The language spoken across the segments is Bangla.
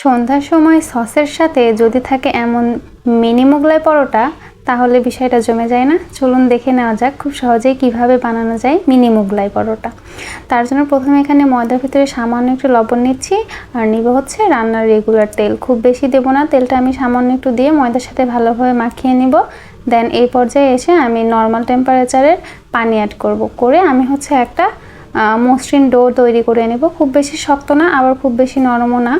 সন্ধ্যার সময় সসের সাথে যদি থাকে এমন মিনি মোগলাই পরোটা, তাহলে বিষয়টা জমে যায় না। চলুন দেখে নেওয়া যাক খুব সহজেই কীভাবে বানানো যায় মিনি মোগলাই পরোটা। তার জন্য প্রথমে এখানে ময়দার ভিতরে সামান্য একটু লবণ নিচ্ছি, আর নিব হচ্ছে রান্নার রেগুলার তেল। খুব বেশি দেবো না, তেলটা আমি সামান্য একটু দিয়ে ময়দার সাথে ভালোভাবে মাখিয়ে নিব। দেন এই পর্যায়ে এসে আমি নর্মাল টেম্পারেচারের পানি অ্যাড করব। করে আমি হচ্ছে একটা মসৃণ ডো তৈরি করে নেব খুব বেশি শক্ত না, আবার খুব বেশি নরমও না।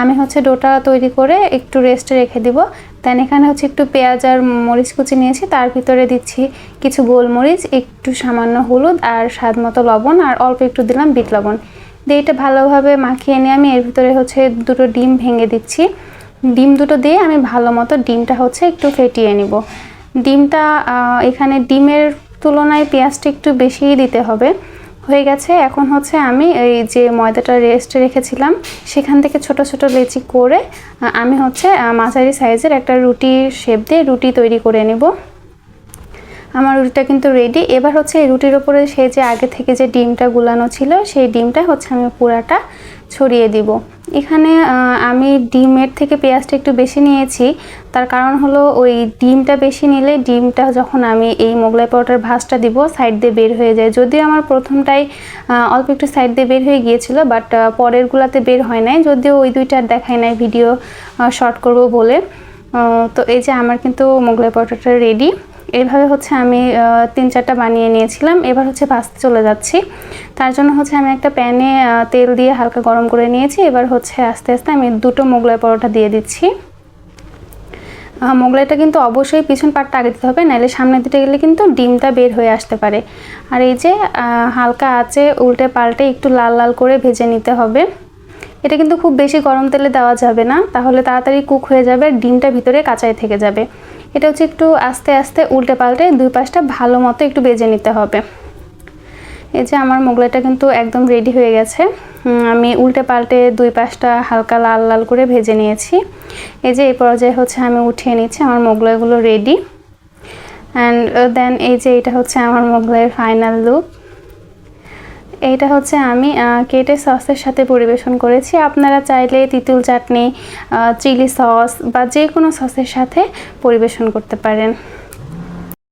আমি হচ্ছে ডোটা তৈরি করে একটু রেস্টে রেখে দিব। দেন এখানে হচ্ছে একটু পেঁয়াজ আর মরিচ কুচি নিয়েছি, তার ভিতরে দিচ্ছি কিছু গোলমরিচ, একটু সামান্য হলুদ আর স্বাদ মতো লবণ, আর অল্প একটু দিলাম বিট লবণ। দিয়ে এটা ভালোভাবে মাখিয়ে নিয়ে আমি এর ভিতরে হচ্ছে দুটো ডিম ভেঙে দিচ্ছি। ডিম দুটো দিয়ে আমি ভালো মতো ডিমটা হচ্ছে একটু ফেটিয়ে নিব। ডিমটা এখানে ডিমের তুলনায় পেঁয়াজটা একটু বেশিই দিতে হবে। হয়ে গেছে। এখন হচ্ছে আমি এই যে ময়দাটা রেস্টে রেখেছিলাম, সেখান থেকে ছোট ছোট লেচি করে আমি হচ্ছে মাঝারি সাইজের একটা রুটির শেপ দিয়ে রুটি তৈরি করে নেব। আমার রুটিটা কিন্তু রেডি এবার হচ্ছে এই রুটির ওপরে সে যে আগে থেকে যে ডিমটা গুলানো ছিল, সেই ডিমটা হচ্ছে আমি পুরাটা ছড়িয়ে দিব। এখানে আমি ডিমের থেকে পেঁয়াজটা একটু বেশি নিয়েছি। তার কারণ হলো ওই ডিমটা বেশি নিলে ডিমটা যখন আমি এই মোগলাই পরোটার ভাজটা দিব সাইড দিয়ে বের হয়ে যায়। যদিও আমার প্রথমটাই অল্প একটু সাইড দিয়ে বের হয়ে গিয়েছিল বাট পরেরগুলাতে বের হয় নাই। যদিও ওই দুইটা আর দেখায় নাই ভিডিও শর্ট করব বলে। তো এই যে আমার কিন্তু মোগলাই পরোটাটা রেডি এইভাবে হচ্ছে আমি তিন চারটা বানিয়ে নিয়েছিলাম। এবার হচ্ছে ভাজতে চলে যাচ্ছি। তার জন্য হচ্ছে আমি একটা প্যানে তেল দিয়ে হালকা গরম করে নিয়েছি। এবার হচ্ছে আস্তে আস্তে আমি দুটো মোগলাই পরোটা দিয়ে দিচ্ছি। মোগলাইটা কিন্তু অবশ্যই পিছন পাটটা আগে দিতে হবে, নাহলে সামনে দিতে গেলে কিন্তু ডিমটা বের হয়ে আসতে পারে। আর এই যে হালকা আছে উল্টে পাল্টে একটু লাল লাল করে ভেজে নিতে হবে। এটা কিন্তু খুব বেশি গরম তেলে দেওয়া যাবে না। তাহলে তাড়াতাড়ি কুক হয়ে যাবে, ডিমটা ভিতরে কাঁচাই থেকে যাবে। এটা হচ্ছে একটু আস্তে আস্তে উল্টে পাল্টে দুই পাশটা ভালো মতো একটু বেজে নিতে হবে। এই যে আমার মোগলাইটা কিন্তু একদম রেডি হয়ে গেছে। আমি উল্টে পাল্টে দুই পাশটা হালকা লাল লাল করে ভেজে নিয়েছি। এই যে এই পর্যায়ে হচ্ছে আমি উঠিয়ে নিচ্ছি আমার মোগলাইগুলো রেডি অ্যান্ড দেন এই যে এটা হচ্ছে আমার মোগলাইয়ের ফাইনাল লুক এইটা হচ্ছে আমি কেটে সসের সাথে পরিবেশন করেছি। আপনারা চাইলে তিতুল চাটনি চিলি সস বা যে কোনো সসের সাথে পরিবেশন করতে পারেন।